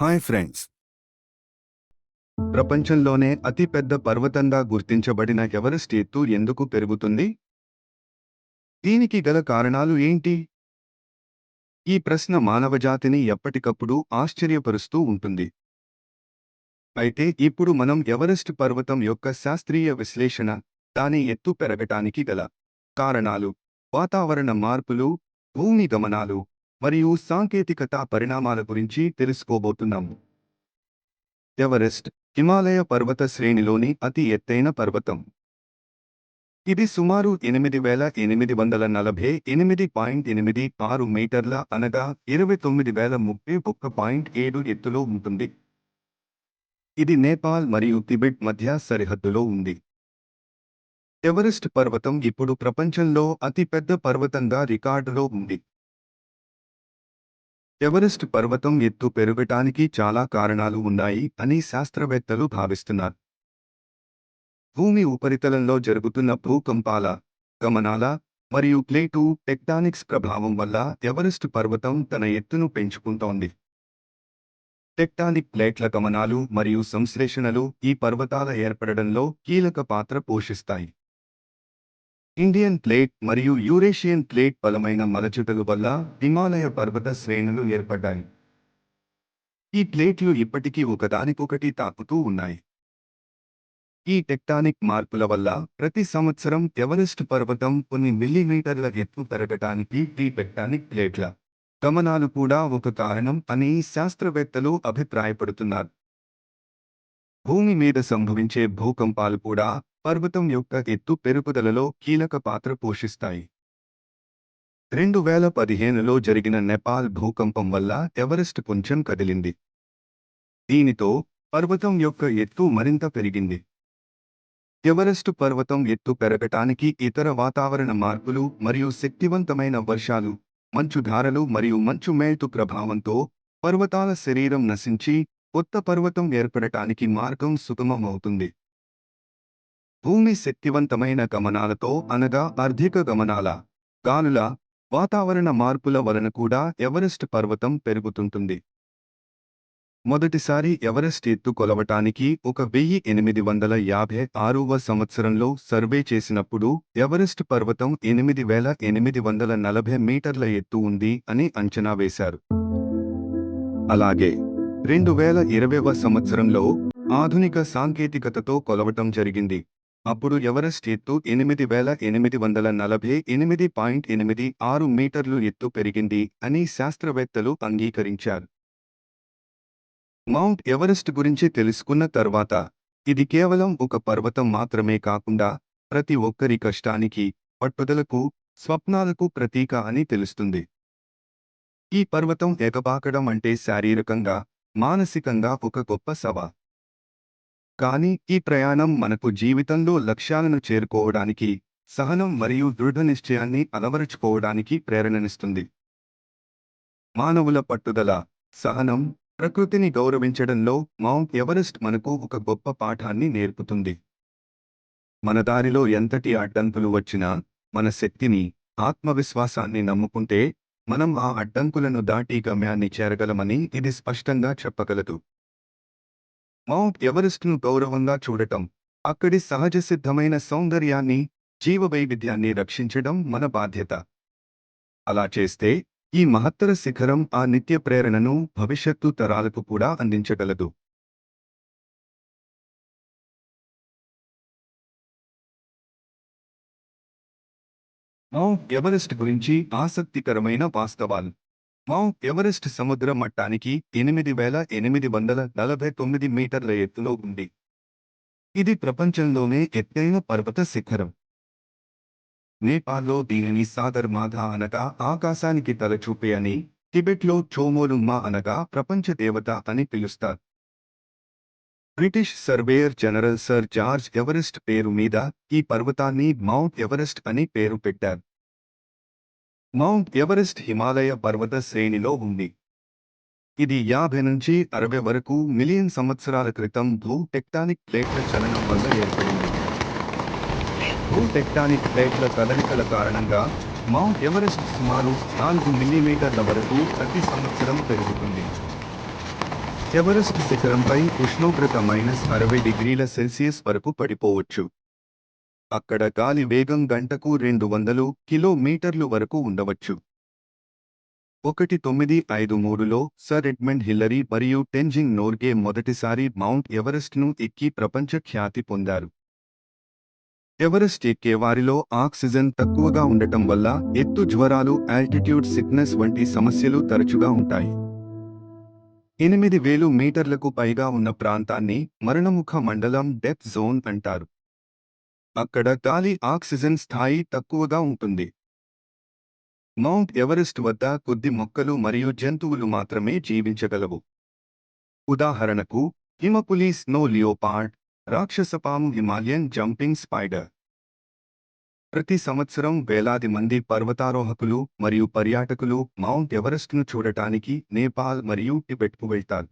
Hi friends. ప్రపంచంలోనే అతిపెద్ద పర్వతంగా గుర్తించబడిన ఎవరెస్ట్ ఎత్తు ఎందుకు పెరుగుతుంది? దీనికి గల కారణాలు ఏంటి? ఈ ప్రశ్న మానవజాతిని ఎప్పటికప్పుడు ఆశ్చర్యపరుస్తూ ఉంటుంది. అయితే ఇప్పుడు మనం ఎవరెస్ట్ పర్వతం యొక్క శాస్త్రీయ విశ్లేషణ దాని ఎత్తు పెరగటానికి గల కారణాలు వాతావరణ మార్పులు భూమి గమనాలు మరియు సాంకేతికత పరిణామాల గురించి తెలుసుకోబోతున్నాము ఎవరెస్ట్ హిమాలయ పర్వత శ్రేణిలోని అతి ఎత్తైన పర్వతం. ఇది సుమారు ఎనిమిది వేల ఎనిమిది వందల నలభై ఎనిమిది పాయింట్ ఎనిమిది ఆరు మీటర్ల అనగా ఇరవై తొమ్మిది వేల ముప్పై ఒక్క పాయింట్ ఏడు ఎత్తులో ఉంటుంది. ఇది నేపాల్ మరియు తిబెట్ మధ్య సరిహద్దులో ఉంది. ఎవరెస్ట్ పర్వతం ఇప్పుడు ప్రపంచంలో అతిపెద్ద పర్వతంగా రికార్డులో ఉంది. ఎవరెస్ట్ పర్వతం ఎత్తు పెరగటానికి చాలా కారణాలు ఉన్నాయి అని శాస్త్రవేత్తలు భావిస్తున్నారు. భూమి ఉపరితలంలో జరుగుతున్న భూకంపాల గమనాల మరియు ప్లేటు టెక్టానిక్స్ ప్రభావం వల్ల ఎవరెస్ట్ పర్వతం తన ఎత్తును పెంచుకుంటోంది. టెక్టానిక్ ప్లేట్ల గమనాలు మరియు సంశ్లేషణలు ఈ పర్వతాల ఏర్పడడంలో కీలక పాత్ర పోషిస్తాయి. ఇండియన్ ప్లేట్ మరియు యూరేషియన్ ప్లేట్ బలమైన మలచుటల వల్ల హిమాలయ పర్వత శ్రేణులు ఏర్పడ్డాయి. ఈ ప్లేట్లు ఇప్పటికీ ఒకదానికొకటి తాకుతూ ఉన్నాయి. ఈ టెక్టానిక్ మార్పుల వల్ల ప్రతి సంవత్సరం ఎవరెస్ట్ పర్వతం కొన్ని మిల్లీమీటర్ల ఎత్తు పెరగటానికి ఈ టెక్టానిక్ ప్లేట్ల గమనాలు కూడా ఒక కారణం అని శాస్త్రవేత్తలు అభిప్రాయపడుతున్నారు. భూమి మీద సంభవించే భూకంపాలు కూడా పర్వతం యొక్క ఎత్తు పెరుగుదలలో కీలక పాత్ర పోషిస్తాయి. రెండు వేల పదిహేనులో జరిగిన నేపాల్ భూకంపం వల్ల ఎవరెస్ట్ కొంచెం కదిలింది. దీనితో పర్వతం యొక్క ఎత్తు మరింత పెరిగింది. ఎవరెస్ట్ పర్వతం ఎత్తు పెరగటానికి ఇతర వాతావరణ మార్పులు మరియు శక్తివంతమైన వర్షాలు మంచుధారలు మరియు మంచు మేల్తు ప్రభావంతో పర్వతాల శరీరం నశించి కొత్త పర్వతం ఏర్పడటానికి మార్గం సుగమమవుతుంది. భూమి శక్తివంతమైన గమనాలతో అనగా ఆర్థిక గమనాల గాలుల వాతావరణ మార్పుల వలన కూడా ఎవరెస్ట్ పర్వతం పెరుగుతుంటుంది. మొదటిసారి ఎవరెస్ట్ ఎత్తు కొలవటానికి ఒక వెయ్యి ఎనిమిది వందల యాభై ఆరవ సంవత్సరంలో సర్వే చేసినప్పుడు ఎవరెస్ట్ పర్వతం ఎనిమిది వేల ఎనిమిది వందల నలభై మీటర్ల ఎత్తు ఉంది అని అంచనా వేశారు. అలాగే రెండు వేల ఇరవైవ సంవత్సరంలో ఆధునిక సాంకేతికతతో కొలవటం జరిగింది. అప్పుడు ఎవరెస్ట్ ఎత్తు ఎనిమిది వేల ఎనిమిది వందల నలభై ఎనిమిది పాయింట్ ఎనిమిది ఆరు మీటర్లు ఎత్తు పెరిగింది అని శాస్త్రవేత్తలు అంగీకరించారు. మౌంట్ ఎవరెస్ట్ గురించి తెలుసుకున్న తర్వాత ఇది కేవలం ఒక పర్వతం మాత్రమే కాకుండా ప్రతి ఒక్కరి కష్టానికి పట్టుదలకు స్వప్నాలకు ప్రతీక అని తెలుస్తుంది. ఈ పర్వతం ఎగబాకడం అంటే శారీరకంగా మానసికంగా ఒక గొప్ప సవా. కానీ ఈ ప్రయాణం మనకు జీవితంలో లక్ష్యాలను చేరుకోవడానికి సహనం మరియు దృఢ నిశ్చయాన్ని అలవరుచుకోవడానికి ప్రేరణనిస్తుంది. మానవుల పట్టుదల సహనం ప్రకృతిని గౌరవించడంలో మౌంట్ ఎవరెస్ట్ మనకు ఒక గొప్ప పాఠాన్ని నేర్పుతుంది. మన దారిలో ఎంతటి అడ్డంకులు వచ్చినా మన శక్తిని ఆత్మవిశ్వాసాన్ని నమ్ముకుంటే మనం ఆ అడ్డంకులను దాటి గమ్యాన్ని చేరగలమని ఇది స్పష్టంగా చెప్పగలదు. మౌంట్ ఎవరెస్ట్ను గౌరవంగా చూడటం అక్కడి సహజ సిద్ధమైన సౌందర్యాన్ని జీవవైవిధ్యాన్ని రక్షించడం మన బాధ్యత. అలా చేస్తే ఈ మహత్తర శిఖరం ఆ నిత్య ప్రేరణను భవిష్యత్తు తరాలకు కూడా అందించగలదు. మౌంట్ ఎవరెస్ట్ గురించి ఆసక్తికరమైన వాస్తవాలు. మౌంట్ ఎవరెస్ట్ సముద్ర మట్టానికి ఎనిమిది వేల ఎనిమిది వందల నలభై తొమ్మిది మీటర్ల ఎత్తులో ఉంది. ఇది ప్రపంచంలోనే ఎత్తైన పర్వత శిఖరం. నేపాల్లో దీనిని సాగర్ మాధ అనగా ఆకాశానికి తలచూపే అని టిబెట్లో చోమోలుమ్మా అనగా ప్రపంచ దేవత అని పిలుస్తారు. British surveyor general sir George Everest పేరు మీద ఈ పర్వతాన్ని మౌంట్ ఎవరెస్ట్ అని పేరు పెట్టారు. మౌంట్ ఎవరెస్ట్ హిమాలయ పర్వత శ్రేణిలో ఉంది. ఇది యాభై నుంచి అరవై వరకు మిలియన్ సంవత్సరాల క్రితం భూ టెక్టానిక్ ప్లేట్ల చలనం వల్ల ఏర్పడింది. భూ టెక్టానిక్ ప్లేట్ల కదలికల కారణంగా మౌంట్ ఎవరెస్ట్ సుమారు నాలుగు మిల్లీమీటర్ల వరకు ప్రతి సంవత్సరం పెరుగుతుంది. ఎవరెస్ట్ శిఖరంపై ఉష్ణోగ్రత మైనస్ అరవై డిగ్రీల సెల్సియస్ వరకు పడిపోవచ్చు. అక్కడ గాలి వేగం గంటకు రెండు వందలు కిలోమీటర్లు వరకు ఉండవచ్చు. ఒకటి తొమ్మిది ఐదు మూడులో సర్ ఎడ్మండ్ హిల్లరీ మరియు టెంజింగ్ నోర్గే మొదటిసారి మౌంట్ ఎవరెస్ట్ను ఎక్కి ప్రపంచ ఖ్యాతి పొందారు. ఎవరెస్ట్ ఎక్కే వారిలో ఆక్సిజన్ తక్కువగా ఉండటం వల్ల ఎత్తు జ్వరాలు ఆల్టిట్యూడ్ సిక్నెస్ వంటి సమస్యలు తరచుగా ఉంటాయి. ఎనిమిది వేలు మీటర్లకు పైగా ఉన్న ప్రాంతాన్ని మరణముఖ మండలం డెత్ జోన్ అంటారు. అక్కడ గాలి ఆక్సిజన్ స్థాయి తక్కువగా ఉంటుంది. మౌంట్ ఎవరెస్ట్ వద్ద కొద్ది మొక్కలు మరియు జంతువులు మాత్రమే జీవించగలవు. ఉదాహరణకు హిమపులి స్నో లియోపార్డ్ రాక్షసపాము హిమాలయన్ జంపింగ్ స్పైడర్. ప్రతి సంవత్సరం వేలాది మంది పర్వతారోహకులు మరియు పర్యాటకులు మౌంట్ ఎవరెస్ట్ను చూడటానికి నేపాల్ మరియు టిబెట్కు వెళ్తారు.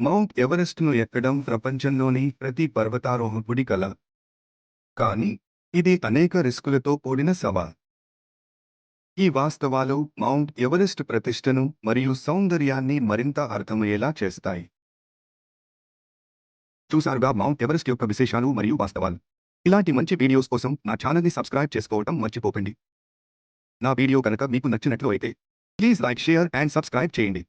మౌంట్ ఎవరెస్ట్ను ఎక్కడం ప్రపంచంలోని ప్రతి పర్వతారోహకుడి కల. కానీ ఇది అనేక రిస్కులతో కూడిన సవాల్. ఈ వాస్తవాలు మౌంట్ ఎవరెస్ట్ ప్రతిష్టను మరియు సౌందర్యాన్ని మరింత అర్థమయ్యేలా చేస్తాయి. చూసారుగా మౌంట్ ఎవరెస్ట్ యొక్క విశేషాలు మరియు వాస్తవాలు. ఇలాంటి మంచి వీడియోస్ కోసం నా ఛానల్ని సబ్స్క్రైబ్ చేసుకోవడం మర్చిపోకండి. నా వీడియో కనుక మీకు నచ్చినట్లు అయితే please like share and subscribe చేయండి.